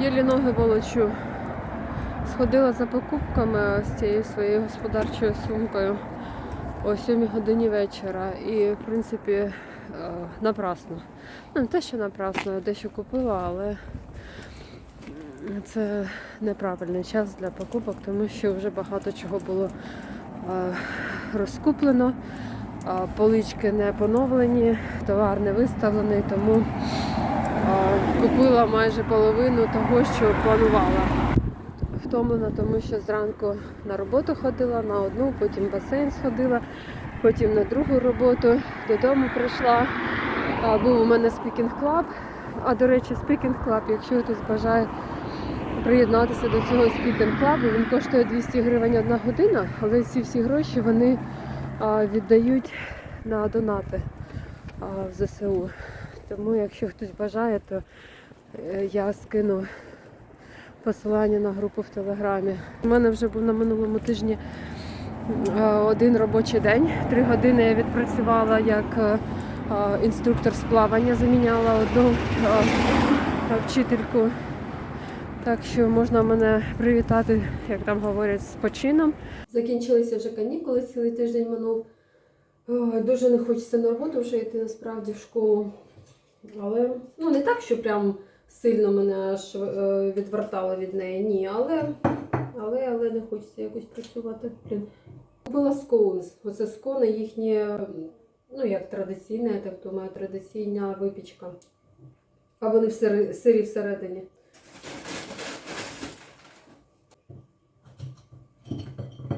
Єлі ноги волочу. Сходила за покупками з цією своєю господарчою сумкою о 7 годині вечора. І, в принципі, е, напрасно. Ну, не те, що напрасно, дещо купила, але це неправильний час для покупок, тому що вже багато чого було е, розкуплено, полички не поновлені, товар не виставлений, тому купила майже половину того, що планувала. Втомлена, тому що зранку на роботу ходила, на одну, потім басейн сходила, потім на другу роботу, додому прийшла. Був у мене спікінг клаб. А до речі, спікінг клаб, якщо хтось бажає приєднатися до цього спікінг клабу, він коштує 200 гривень одна година, але ці всі гроші вони віддають на донати в ЗСУ. Тому якщо хтось бажає, то е, я скину посилання на групу в Телеграмі. У мене вже був на минулому тижні е, один робочий день. Три години я відпрацювала як е, інструктор з плавання, заміняла одну вчительку. Так що можна мене привітати, як там говорять, з почином. Закінчилися вже канікули, цілий тиждень минув. Дуже не хочеться на роботу вже йти насправді в школу. Але ну не так, що прям сильно мене аж е, відвертало від неї. Ні, але, але, але не хочеться якось працювати. Блін. Купила скоунс. Оце скони їхні, ну як традиційна, я так думаю, традиційна випічка. А вони в сирі всередині.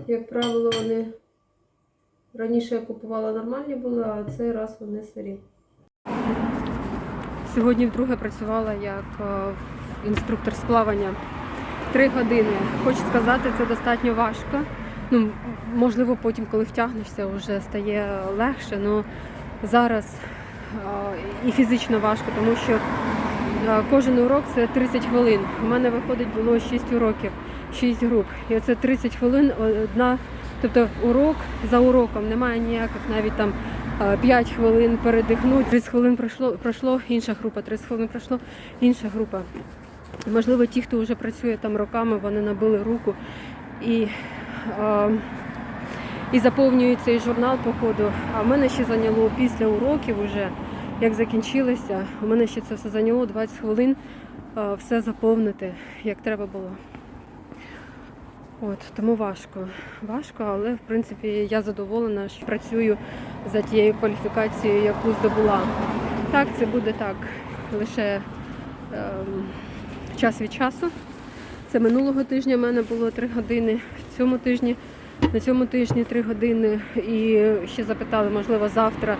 Як правило, вони раніше я купувала нормальні були, а цей раз вони сирі. Сьогодні вдруге працювала як е, інструктор з плавання. Три години. Хочу сказати, це достатньо важко. Ну, можливо, потім, коли втягнешся, вже стає легше. Ну зараз е, і фізично важко, тому що е, кожен урок це 30 хвилин. У мене виходить було 6 уроків, 6 груп. І оце 30 хвилин одна, тобто урок за уроком. Немає ніяких навіть там 5 хвилин передихнути, 30 хвилин пройшло, пройшло інша група, 30 хвилин пройшло інша група. Можливо, ті, хто вже працює там роками, вони набили руку і, е, і заповнюють цей журнал по ходу. А в мене ще зайняло після уроків, уже, як закінчилися, у мене ще це все зайняло 20 хвилин е, все заповнити, як треба було. От, тому важко. Важко, але в принципі я задоволена, що працюю за тією кваліфікацією, яку здобула. Так, це буде так лише ем, час від часу. Це минулого тижня в мене було 3 години, в цьому тижні, на цьому тижні 3 години. І ще запитали, можливо, завтра,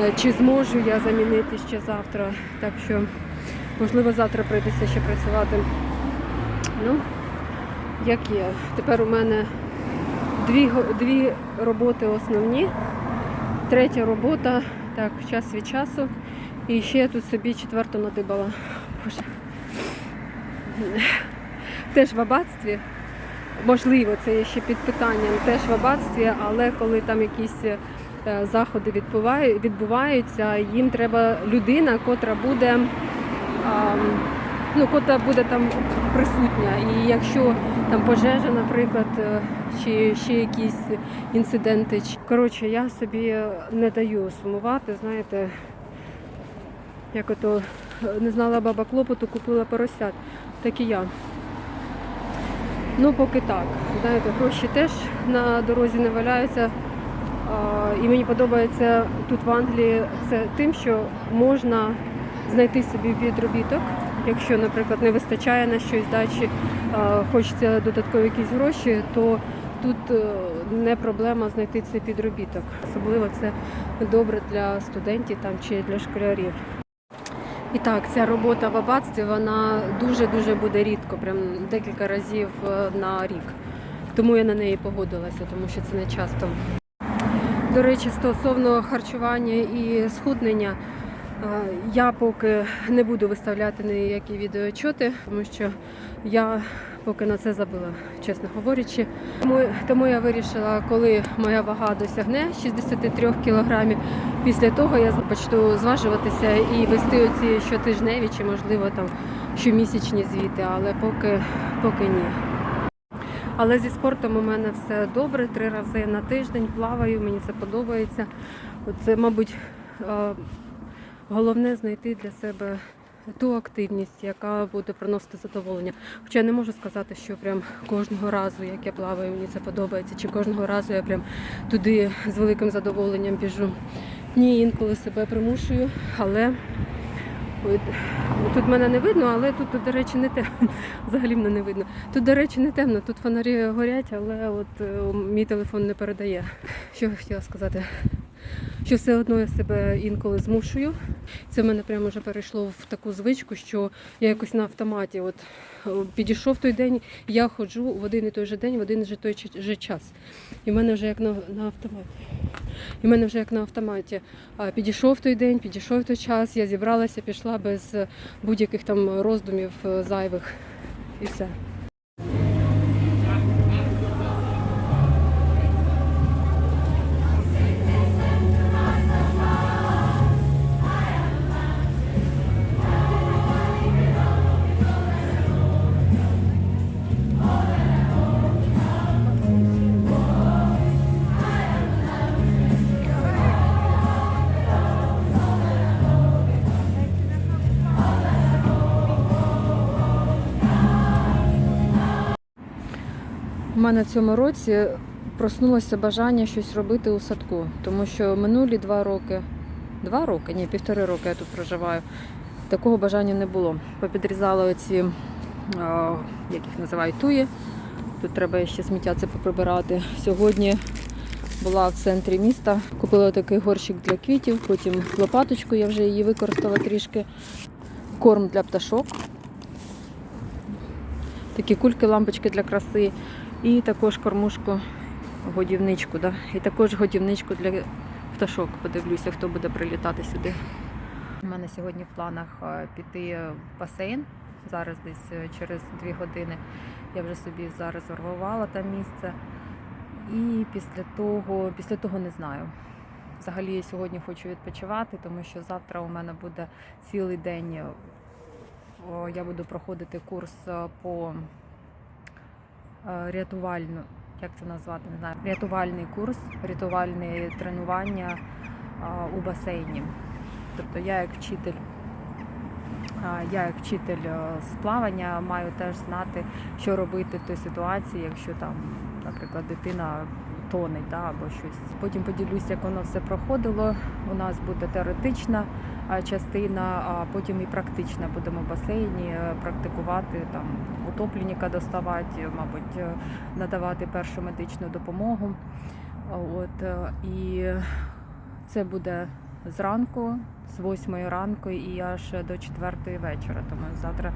е, чи зможу я замінити ще завтра. Так що, можливо, завтра прийдеться ще працювати. Ну, як є. Тепер у мене дві, дві роботи основні. Третя робота, так, час від часу. І ще я тут собі четверту надибала. Боже. Теж в аббатстві. Можливо, це є ще під питанням, теж в аббатстві, але коли там якісь е, заходи відбуваються, їм треба людина, котра буде ну, котра буде там присутня. І якщо там пожежа, наприклад, е, чи ще якісь інциденти. Коротше, я собі не даю сумувати, знаєте, як ото е, не знала баба клопоту, купила поросят. Так і я. Ну, поки так. Знаєте, гроші теж на дорозі не валяються. І мені подобається тут в Англії це тим, що можна знайти собі підробіток, якщо, наприклад, не вистачає на щось дачі, хочеться додаткові якісь гроші, то тут е, не проблема знайти цей підробіток. Особливо це добре для студентів там чи для школярів. І так, ця робота в аббатстві, вона дуже-дуже буде рідко, прям декілька разів е, на рік. Тому я на неї погодилася, тому що це не часто. До речі, стосовно харчування і схуднення, е, я поки не буду виставляти ніякі відеоотчоти, тому що я поки на це забила, чесно говорячи. Тому, тому я вирішила, коли моя вага досягне 63 кілограмів, після того я почну зважуватися і вести оці щотижневі чи, можливо, там щомісячні звіти, але поки, поки ні. Але зі спортом у мене все добре. Три рази на тиждень плаваю, мені це подобається. Це, мабуть, е, головне знайти для себе ту активність, яка буде приносити задоволення. Хоча я не можу сказати, що прям кожного разу, як я плаваю, мені це подобається, чи кожного разу я прям туди з великим задоволенням біжу. Ні, інколи себе примушую, але тут мене не видно, але тут, до речі, не темно. Взагалі мене не видно. Тут, до речі, не темно, тут фонарі горять, але от е, мій телефон не передає. Що я хотіла сказати? Що все одно я себе інколи змушую. Це в мене прямо вже перейшло в таку звичку, що я якось на автоматі. От е, підійшов той день, я ходжу в один і той же день, в один і той же час. І в мене вже як на, на автоматі. І в мене вже як на автоматі. А, Підійшов той день, підійшов той час, я зібралася, пішла без е, будь-яких там роздумів е, зайвих і все. Мене цьому році проснулося бажання щось робити у садку, тому що минулі два роки, два роки, ні, півтори роки я тут проживаю. Такого бажання не було. Попідрізала оці, а, як їх називають, туї. Тут треба ще сміття це поприбирати. Сьогодні була в центрі міста, купила такий горщик для квітів, потім лопаточку, я вже її використала трішки. Корм для пташок. Такі кульки, лампочки для краси. І також кормушку, годівничку, да? і також годівничку для пташок. Подивлюся, хто буде прилітати сюди. У мене сьогодні в планах е, піти в басейн. Зараз десь е, через дві години. Я вже собі зарезервувала там місце. І після того, після того не знаю. Взагалі я сьогодні хочу відпочивати, тому що завтра у мене буде цілий день. е, Я буду проходити курс по рятувальну, як це назвати, не знаю, рятувальний курс, рятувальне тренування е, у басейні. Тобто я як вчитель, е, я як вчитель е, з плавання маю теж знати, що робити в той ситуації, якщо там, наприклад, дитина тонеть да, або щось. Потім поділюся, як воно все проходило. У нас буде теоретична частина, а потім і практична. Будемо в басейні е, практикувати там утопленника доставати, мабуть, е, надавати першу медичну допомогу. От е, і це буде зранку, з 8 ранку і аж до 4 вечора. Тому завтра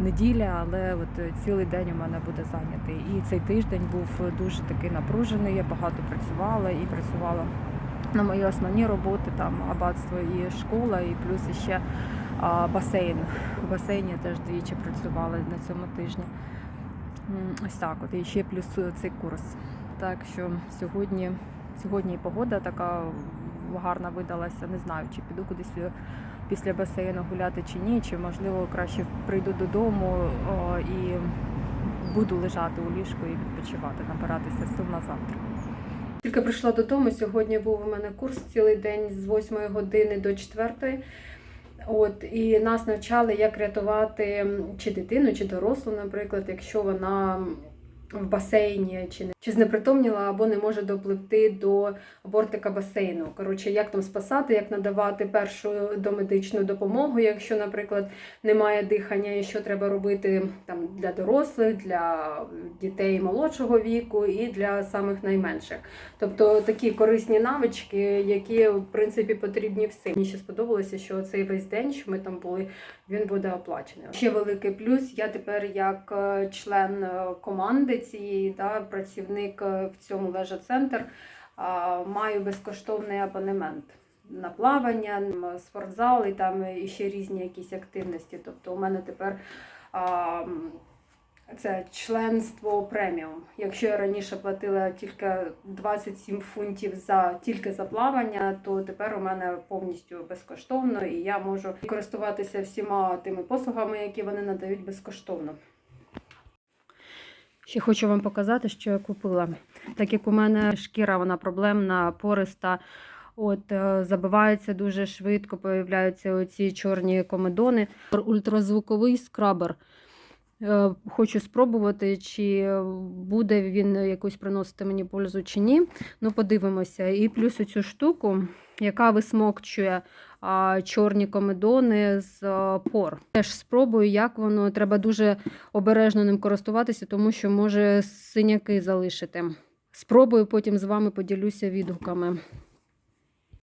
неділя, але от цілий день у мене буде зайнятий. І цей тиждень був дуже такий напружений. Я багато працювала і працювала на мої основні роботи, там аббатство і школа, і плюс ще басейн. В басейні теж двічі працювала на цьому тижні. Ось так, от і ще плюс цей курс. Так що сьогодні, сьогодні погода така гарна видалася. Не знаю, чи піду кудись після басейну гуляти чи ні, чи можливо краще прийду додому о, і буду лежати у ліжку і відпочивати, набиратися сил на завтра. Тільки прийшла додому. Сьогодні був у мене курс цілий день з 8 години до 4. От і нас навчали, як рятувати чи дитину, чи дорослу, наприклад, якщо вона в басейні чи не чи знепритомніла або не може допливти до бортика басейну. Коротше, як там спасати, як надавати першу домедичну допомогу, якщо, наприклад, немає дихання, і що треба робити там для дорослих, для дітей молодшого віку і для самих найменших. Тобто такі корисні навички, які в принципі потрібні всім. Мені ще сподобалося, що цей весь день, що ми там були, він буде оплачений. Ще великий плюс. Я тепер як е, член е, команди цієї, да, працівник е, в цьому лежа центр, маю безкоштовний абонемент. На плавання, спортзал і там і ще різні якісь активності. Тобто у мене тепер а, Це членство преміум. Якщо я раніше платила тільки 27 фунтів за тільки за плавання, то тепер у мене повністю безкоштовно, і я можу користуватися всіма тими послугами, які вони надають безкоштовно. Ще хочу вам показати, що я купила. Так як у мене шкіра, вона проблемна, пориста. От е, забивається дуже швидко, появляються оці чорні комедони. Ультразвуковий скрабер. Е, Хочу спробувати, чи буде він якусь приносити мені пользу чи ні. Ну, подивимося. І плюс цю штуку, яка висмокчує чорні комедони з пор. Теж спробую, як воно. Треба дуже обережно ним користуватися, тому що може синяки залишити. Спробую, потім з вами поділюся відгуками.